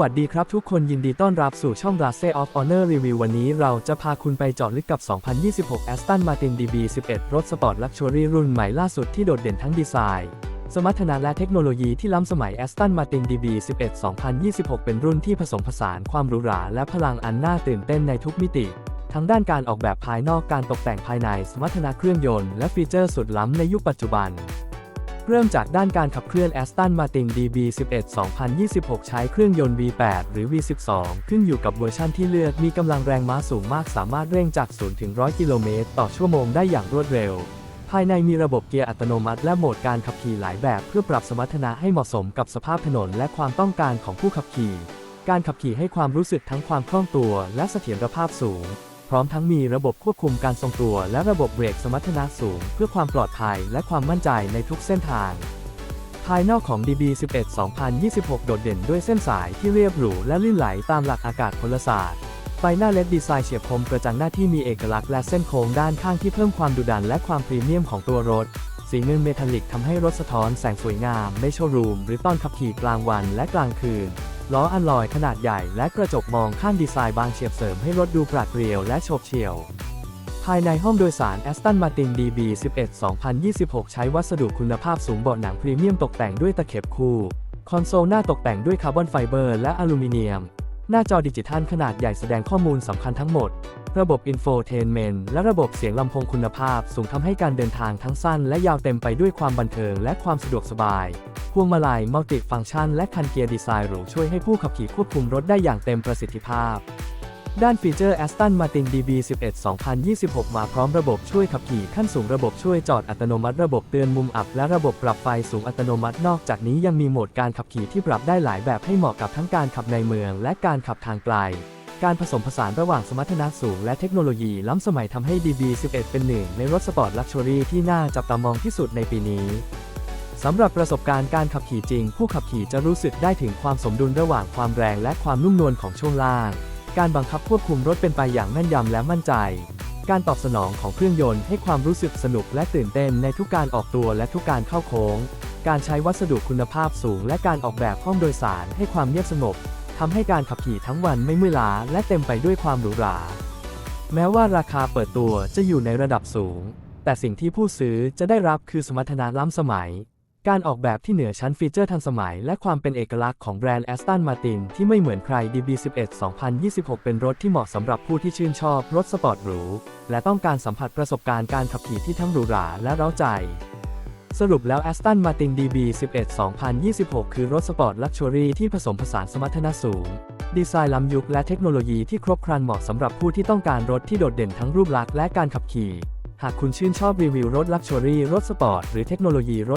วัสดีครับทุกคนยินดีต้อนรับสู่ช่อง r a c e of Honor Review วันนี้เราจะพาคุณไปเจาะลึกกับ 2026 Aston Martin DB11 รถสปอร์ตลักชัวรี่รุ่นใหม่ล่าสุดที่โดดเด่นทั้งดีไซน์สมรรถนะและเทคโนโลยีที่ล้ำสมัย Aston Martin DB11 2026 เป็นรุ่นที่ผสมผสานความหรูหราและพลังอันน่าตื่นเต้นในทุกมิติ ทั้งด้านการออกแบบภายนอกการตกแต่งภายในสมรรถนะเครื่องยนต์และฟีเจอร์สุดล้ำในยุคปัจจุบัน เริ่มจากด้านการขับเคลื่อน Aston Martin DB11 2026 ใช้เครื่องยนต์ V8 หรือ V12 ขึ้นอยู่กับเวอร์ชั่นที่เลือกมีกำลังแรงม้าสูงมากสามารถเร่งจาก 0 ถึง 100 กิโลเมตร ต่อชั่วโมงได้อย่างรวดเร็ว ภายในมีระบบเกียร์อัตโนมัติและโหมดการขับขี่หลายแบบเพื่อปรับสมรรถนะให้เหมาะสมกับสภาพถนนและความต้องการของผู้ขับขี่ การขับขี่ให้ความรู้สึกทั้งความคล่องตัวและเสถียรภาพสูง พร้อมทั้งมีระบบควบคุมการทรงตัว และระบบเบรกสมรรถนะสูง เพื่อความปลอดภัยและความมั่นใจในทุกเส้นทาง ภายนอกของ DB11 2026 โดดเด่นด้วยเส้นสายที่เรียบหรูและลื่นไหลตามหลักอากาศพลศาสตร์ไฟหน้าเลดดีไซน์เฉียบคมกระจังหน้าที่มีเอกลักษณ์และเส้นโค้งด้านข้างที่เพิ่มความดุดันและความพรีเมียมของตัวรถ สีเงินเมทัลลิกทำให้รถสะท้อนแสงสวยงามไม่โชว์รูม หรือตอนขับขี่กลางวันและกลางคืน ล้ออัลลอยขนาดใหญ่และกระจกมองข้างดีไซน์บางเฉียบเสริมให้รถดูปราดเปรียวและโฉบเฉี่ยว ภายในห้องโดยสาร Aston Martin DB11 2026 ใช้วัสดุคุณภาพสูงเบาะหนังพรีเมียมตกแต่งด้วยตะเข็บคู่ คอนโซลหน้าตกแต่งด้วยคาร์บอนไฟเบอร์และอลูมิเนียม หน้าจอดิจิทัลขนาดใหญ่แสดงข้อมูลสำคัญทั้งหมด ระบบอินโฟเทนเมนต์และระบบเสียงลำโพงคุณภาพสูงทำให้การเดินทางทั้งสั้นและยาวเต็มไปด้วยความบันเทิงและความสะดวกสบาย พวงมาลัยมัลติฟังก์ชัน และคันเกียร์ดีไซน์หรูช่วยให้ผู้ขับขี่ควบคุมรถได้อย่างเต็มประสิทธิภาพ ด้านฟีเจอร์ Aston Martin DB11 2026 มาพร้อมระบบช่วยขับขี่ขั้นสูงระบบช่วยจอดอัตโนมัติระบบเตือนมุมอับ และระบบปรับไฟสูงอัตโนมัตินอกจากนี้ยังมีโหมดการขับขี่ที่ปรับได้หลายแบบให้เหมาะกับทั้งการขับในเมือง และการขับทางไกล การผสมผสานระหว่างสมรรถนะสูงและเทคโนโลยีล้ำสมัยทำให้ DB11 เป็นหนึ่งในรถสปอร์ตลักชัวรี่ที่น่าจับตามองที่สุดในปีนี้สำหรับประสบการณ์การขับขี่จริง ผู้ขับขี่จะรู้สึกได้ถึงความสมดุลระหว่างความแรงและความนุ่มนวลของช่วงล่าง การบังคับควบคุมรถเป็นไปอย่างแม่นยำและมั่นใจ การตอบสนองของเครื่องยนต์ให้ความรู้สึกสนุกและตื่นเต้นในทุกการออกตัวและทุกการเข้าโค้ง การใช้วัสดุคุณภาพสูง และการออกแบบห้องโดยสารให้ความเงียบสงบทำให้การขับขี่ทั้งวันไม่เมื่อยล้าและเต็มไปด้วยความหรูหรา แม้ว่าราคาเปิดตัวจะอยู่ในระดับสูง แต่สิ่งที่ผู้ซื้อจะได้รับคือสมรรถนะล้ำสมัย การออกแบบที่เหนือชั้นฟีเจอร์ทันสมัย และความเป็นเอกลักษณ์ของแบรนด์ Aston Martin ที่ไม่เหมือนใคร DB11 2026 เป็นรถที่เหมาะสำหรับผู้ที่ชื่นชอบรถสปอร์ตหรู และต้องการสัมผัสประสบการณ์การขับขี่ที่ทั้งหรูหราและเร้าใจ สรุปแล้ว Aston Martin DB11 2026 คือรถสปอร์ตลักชัวรี่ที่ผสมผสานสมรรถนะสูง ดีไซน์ล้ำยุคและเทคโนโลยีที่ครบครันเหมาะสำหรับผู้ที่ต้องการรถที่โดดเด่นทั้งรูปลักษณ์และการขับขี่ หากคุณชื่นชอบรีวิวรถลักชัวรี่รถสปอร์ตหรือเทคโนโลยีรถ